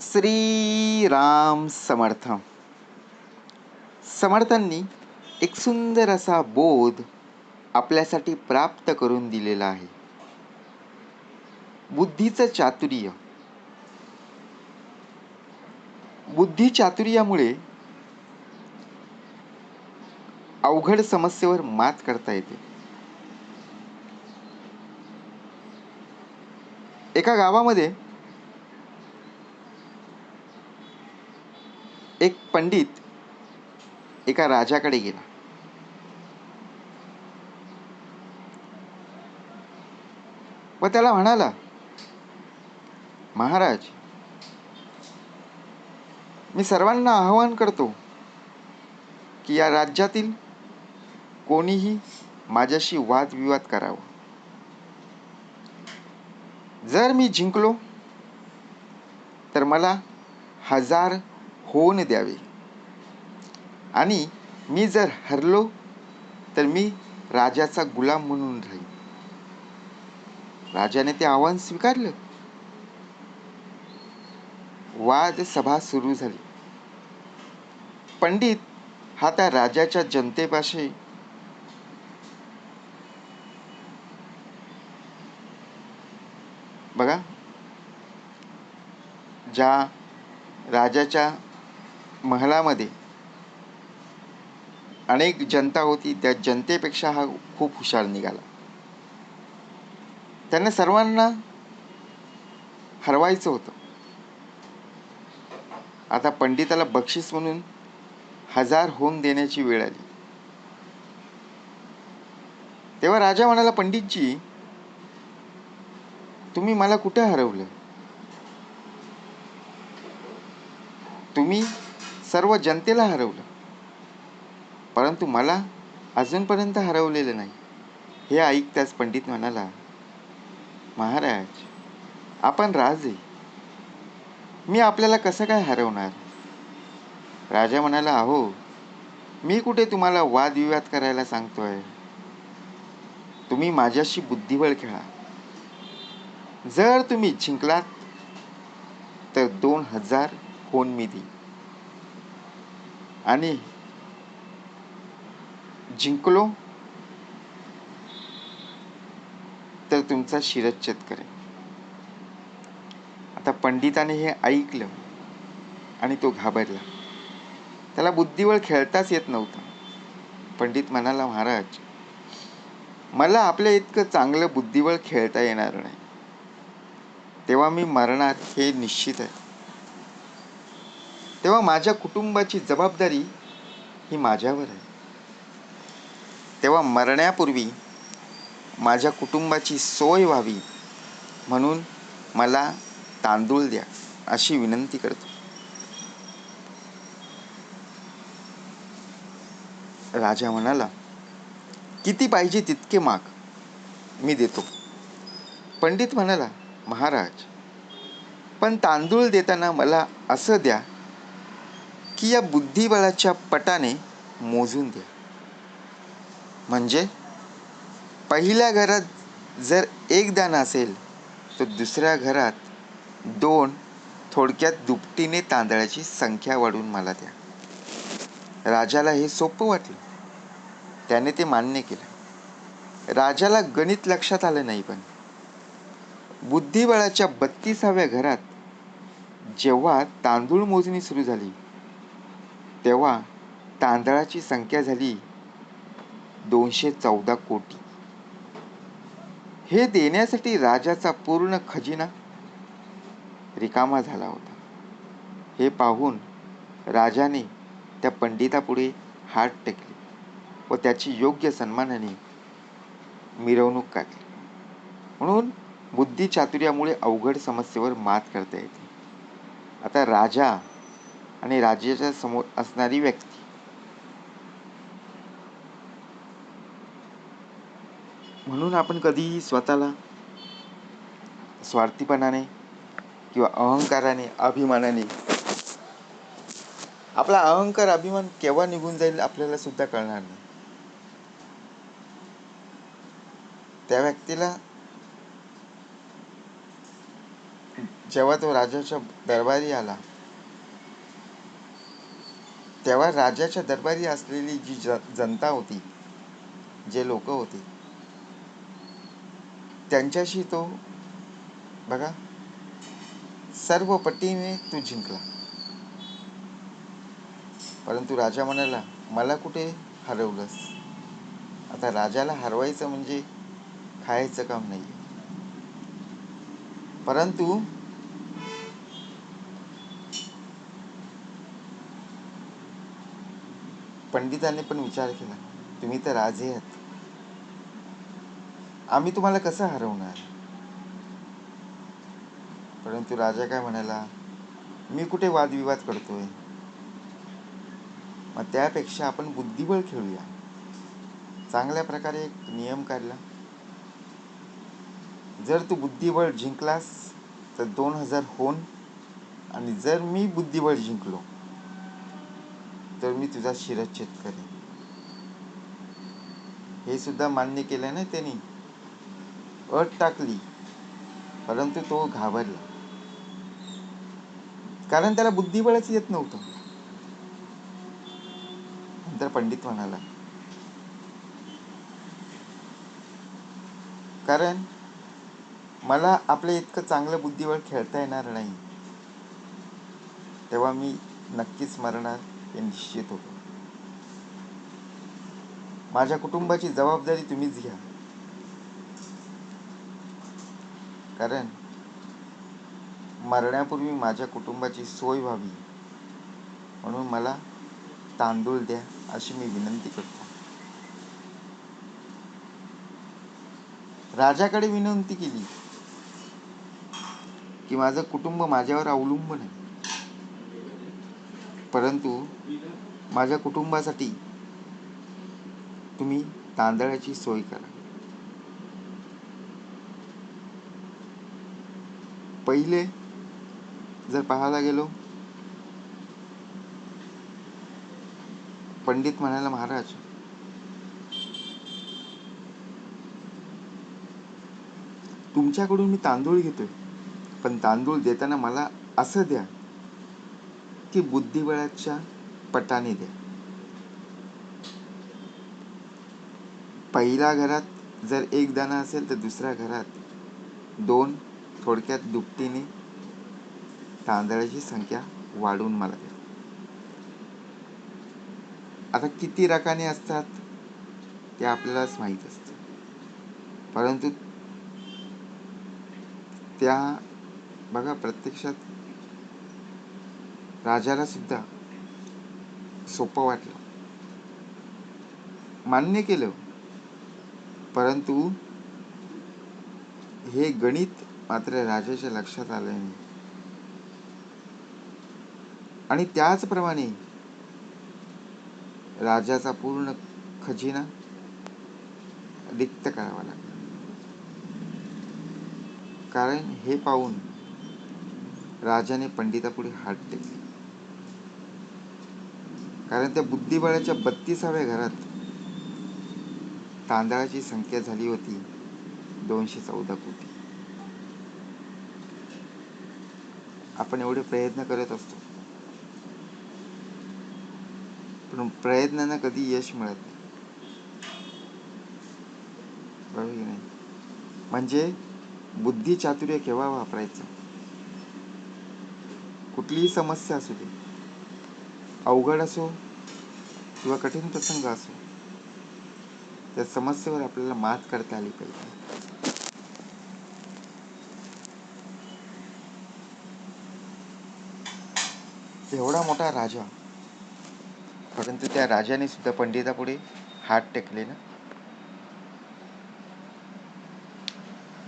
श्रीराम समर्थ. समर्थांनी एक सुंदर असा बोध आपल्यासाठी प्राप्त करून दिलेला आहे. बुद्धीचं चातुर्य. बुद्धी चातुर्यामुळे अवघड समस्येवर मात करता येते. एका गावामध्ये एक पंडित एका राजाकडे गेला. व त्याला म्हणाला महाराज मी सर्वांना आवाहन करतो की या राज्यातील कोणीही माझ्याशी वादविवाद करावा. जर मी जिंकलो तर मला हजार होऊन द्यावे. आणि मी जर हरलो तर मी राजाचा गुलाम म्हणून राहील राजाने ते आव्हान स्वीकारलं. वाद सभा सुरू झाली. पंडित हा त्या राजाच्या जनतेपाशी बघा ज्या राजाच्या महलामध्ये अनेक जनता होती त्या जनतेपेक्षा हा खूप हुशार निघाला. त्याने सर्वांना हरवायचं होतं. आता पंडिताला बक्षीस म्हणून हजार होऊन देण्याची वेळ आली. तेव्हा राजा म्हणाला पंडितजी तुम्ही मला कुठे हरवलं? तुम्ही सर्व जनतेला हरवलं. परंतु मला अजूनपर्यंत हरवलेलं नाही. हे ऐकताच पंडित म्हणाला महाराज आपण राजे. मी आपल्याला कसं काय हरवणार? राजा म्हणाला अहो मी कुठे तुम्हाला वादविवाद करायला सांगतोय? तुम्ही माझ्याशी बुद्धिबळ खेळा. जर तुम्ही जिंकलात तर दोन हजार कोण मी देईन. आणि जिंकलो तर तुमचा शिरच्छेद करेन. आता पंडिताने हे ऐकलं आणि तो घाबरला. त्याला बुद्धिबळ खेळताच येत नव्हतं. पंडित म्हणाला महाराज मला आपल्या इतकं चांगलं बुद्धिबळ खेळता येणार नाही. तेव्हा मी मरणार हे निश्चित आहे. तेव्हा माझ्या कुटुंबाची जबाबदारी ही माझ्यावर आहे. तेव्हा मरण्यापूर्वी माझ्या कुटुंबाची सोय व्हावी म्हणून मला तांदूळ द्या अशी विनंती करतो. राजा म्हणाला किती पाहिजे तितके माग मी देतो. पंडित म्हणाला महाराज पण तांदूळ देताना मला असं द्या की या बुद्धिबळाच्या पटाने मोजून द्या. म्हणजे पहिल्या घरात जर एक दान असेल तर दुसऱ्या घरात दोन थोडक्यात दुपटीने तांदळाची संख्या वाढवून मला द्या. राजाला हे सोपं वाटलं. त्याने ते मान्य केलं. राजाला गणित लक्षात आलं नाही पण. बुद्धिबळाच्या बत्तीसाव्या घरात जेव्हा तांदूळ मोजणी सुरू झाली तेव्हा तांदळाची संख्या झाली दोनशे चौदा कोटी. हे देण्यासाठी राजाचा पूर्ण खजिना रिकामा झाला होता. हे पाहून राजाने त्या पंडितापुढे हात टेकले व त्याची योग्य सन्मानाने मिरवणूक काढली. म्हणून बुद्धी चातुर्यामुळे अवघड समस्येवर मात करता येते. आता राजा आणि राज्याच्या समोर असणारी व्यक्ती म्हणून आपण कधीही स्वतःला स्वार्थीपणाने किंवा अहंकाराने अभिमानाने आपला अहंकार अभिमान केव्हा निघून जाईल आपल्याला सुद्धा कळणार नाही. त्या व्यक्तीला जेव्हा तो राजाच्या दरबारी आला तेव्हा राजाच्या दरबारी असलेली जी जनता होती जे लोक होते त्यांच्याशी तो बघा सर्व पटीने तू जिंकला. परंतु राजा म्हणाला मला कुठे हरवलंस? आता राजाला हरवायचं म्हणजे खायचं काम नाही परंतु पंडितांनी पण विचार केला तुम्ही तर राजे आहात. आम्ही तुम्हाला कसं हरवणार? परंतु राजा काय म्हणाला मी कुठे वादविवाद करतोय? मग त्यापेक्षा आपण बुद्धिबळ खेळूया. चांगल्या प्रकारे एक नियम काढला. जर तू बुद्धिबळ जिंकलास तर दोन हजार होन आणि जर मी बुद्धिबळ जिंकलो तर मी तुझा शिरच्छेद करेन. हे सुद्धा मान्य केलं ना त्यांनी? अट टाकली. परंतु तो घाबरला. कारण त्याला बुद्धिबळच येत नव्हतं. नंतर पंडित म्हणाला कारण मला आपलं इतकं चांगलं बुद्धिबळ खेळता येणार नाही. तेव्हा मी नक्कीच मरणार हे निश्चित होतो. माझ्या कुटुंबाची जबाबदारी तुम्हीच घ्या. कारण मरण्यापूर्वी माझ्या कुटुंबाची सोय व्हावी. म्हणून मला तांदूळ द्या अशी मी विनंती करतो. राजाकडे विनंती केली की माझं कुटुंब माझ्यावर अवलंबून आहे. परंतु माझ्या कुटुंबासाठी तुम्ही तांदळाची सोय करा. पहिले जर पाहायला गेलो पंडित म्हणाला महाराज तुमच्याकडून मी तांदूळ घेतोय पण तांदूळ देताना मला असं द्या की बुद्धिबळाच्या पटाने द्या. पहिल्या घरात जर एक दाना असेल तर दुसऱ्या घरात दोन थोडक्यात दुपटीने तांदळाची संख्या वाढवून मला द्या. आता किती रकाने असतात ते आपल्यालाच माहीत असतं. परंतु त्या बघा प्रत्यक्षात राजाला सुद्धा सोपं वाटलं. मान्य केलं. परंतु हे गणित मात्र राजाच्या लक्षात आले नाही आणि त्याचप्रमाणे राजाचा पूर्ण खजिना रिक्त करावा लागला. कारण हे पाहून राजाने पंडितापुढे हात टेकले. कारण त्या बुद्धिबळाच्या बत्तीसाव्या घरात तांदळाची संख्या झाली होती दोनशे चौदा कोटी. आपण एवढे प्रयत्न करत असतो. पण प्रयत्नांना कधी यश मिळत नाही. म्हणजे बुद्धी चातुर्य केव्हा वापरायचं? कुठलीही समस्या असू दे. अवघड असो किंवा कठीण प्रसंग असो त्या समस्येवर आपल्याला मात करता आली पाहिजे. एवढा मोठा राजा. परंतु त्या राजाने सुद्धा पंडितापुढे हात टेकले ना.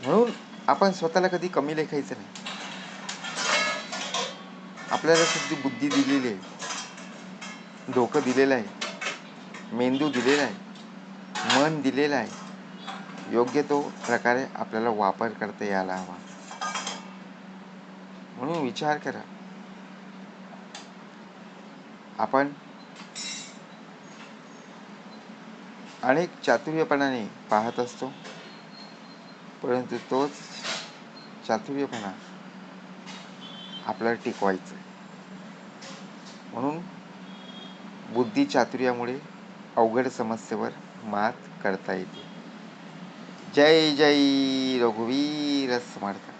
म्हणून आपण स्वतःला कधी कमी लेखायचं नाही. आपल्याला सुद्धा बुद्धी दिलेली आहे. डोकं दिलेलं आहे. मेंदू दिलेला आहे. मन दिलेलं आहे. योग्य तो प्रकारे आपल्याला वापर करता यायला हवा. म्हणून विचार करा. आपण अनेक चातुर्यपणाने पाहत असतो परंतु तोच चातुर्यपणा आपल्याला टिकवायचं म्हणून बुद्धी चातुर्यामुळे अवघड समस्येवर मात करता येते. जय जय रघुवीर समर्थ.